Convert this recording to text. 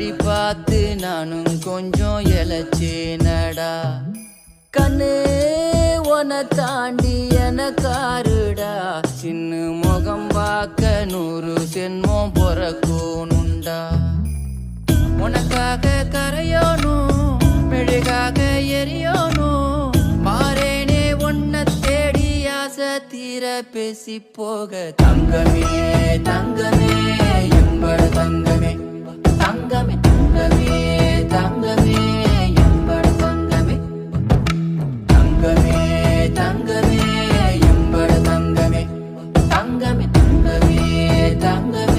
வழி பார்த்து நானும் கொஞ்சம் எலச்சேனடா கண்ணு உன தாண்டி எனக்காருடா சின்ன முகம் பார்க்க நூறு சென்மம் பொறக்கோனுண்டா உனக்காக கரையோனும் மெழுகாக எரியோனும் மாறேனே உன்னை தேடி ஆசை தீர பேசி போக தங்கமே தங்கமே. Dame